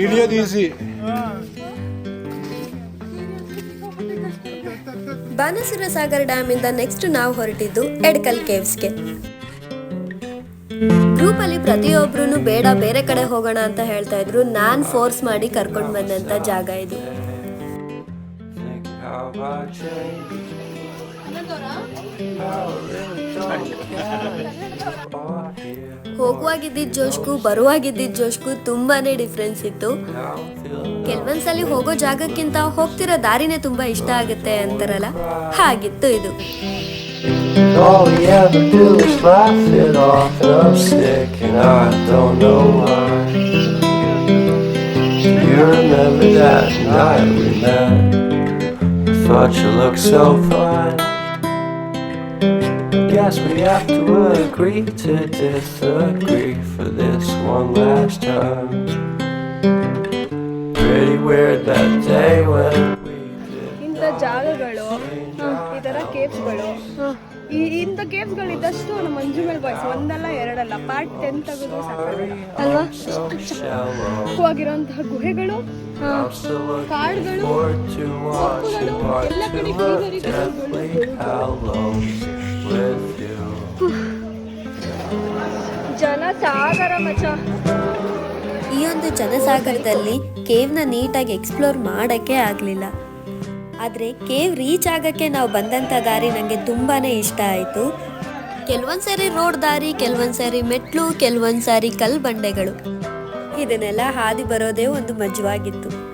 ಇಳಿಯೋದು easy Banasura Sagar dam ಇಂದ next ನಾವು ಹೊರಟಿದ್ದು ಎಡ್ಕಲ್ ಕೇವ್ಸ್ಗೆ. ಗ್ರೂಪ್ ಅಲ್ಲಿ ಪ್ರತಿಯೊಬ್ರು ಬೇಡ ಬೇರೆ ಕಡೆ ಹೋಗೋಣ ಅಂತ ಹೇಳ್ತಾ ಇದ್ರು. ನಾನ್ ಫೋರ್ಸ್ ಮಾಡಿ ಕರ್ಕೊಂಡ್ ಬಂದಂತ ಜಾಗ ಇದು. ಹೋಗುವಾಗಿದ್ದ ಜೋಶ್ಗೂ ಬರುವಾಗಿದ್ದ ಜೋಶ್ಗೂ ತುಂಬಾನೇ ಡಿಫ್ರೆನ್ಸ್ ಇತ್ತು. ಕೆಲವೊಂದ್ಸಲ ಹೋಗೋ ಜಾಗಕ್ಕಿಂತ ಹೋಗ್ತಿರೋ ದಾರಿನೇ ತುಂಬಾ ಇಷ್ಟ ಆಗುತ್ತೆ ಅಂತಾರಲ್ಲ? ಹಾಗಿತ್ತು ಇದು. Oh, that night we met? Thought you looked so fine. Guess we have to agree to disagree for this one last time. Pretty weird that day when we did. ಇಂಥ ಜಾಗಗಳು ಈ ಥರ ಕೇವ್ಸ್ಗಳು ಈ ಇಂಥ ಕೇವ್ಸ್ಗಳು ಇದ್ದಷ್ಟು ನಮ್ಮ ಮಂಜು ಮೇಲೆ ಬಾಯ್ಸ್ ಒಂದಲ್ಲ ಎರಡಲ್ಲ ಪಾರ್ಟ್ ಟೆನ್ ತೆಗೆದು ಸಾಕಾಗಲ್ಲ ಅಲ್ವಾ So shallow. ಆಗಿರೋಂತಹ ಗುಹೆಗಳು I'm still looking forward to watching with ಸಾಗರ ಈ ಒಂದು ಜನಸಾಗರದಲ್ಲಿ ಕೇವ್ನ ನೀಟಾಗಿ ಎಕ್ಸ್ಪ್ಲೋರ್ ಮಾಡಕ್ಕೆ ಆಗಲಿಲ್ಲ. ಆದರೆ ಕೇವ್ ರೀಚ್ ಆಗಕ್ಕೆ ನಾವು ಬಂದಂಥ ದಾರಿ ನನಗೆ ತುಂಬಾನೇ ಇಷ್ಟ ಆಯಿತು. ಕೆಲವೊಂದು ಸಾರಿ ರೋಡ್ ದಾರಿ, ಕೆಲವೊಂದು ಸಾರಿ ಮೆಟ್ಲು, ಕೆಲವೊಂದು ಸಾರಿ ಕಲ್ಲು ಬಂಡೆಗಳು ಇದನ್ನೆಲ್ಲ ಹಾದಿ ಬರೋದೇ ಒಂದು ಮಜವಾಗಿತ್ತು.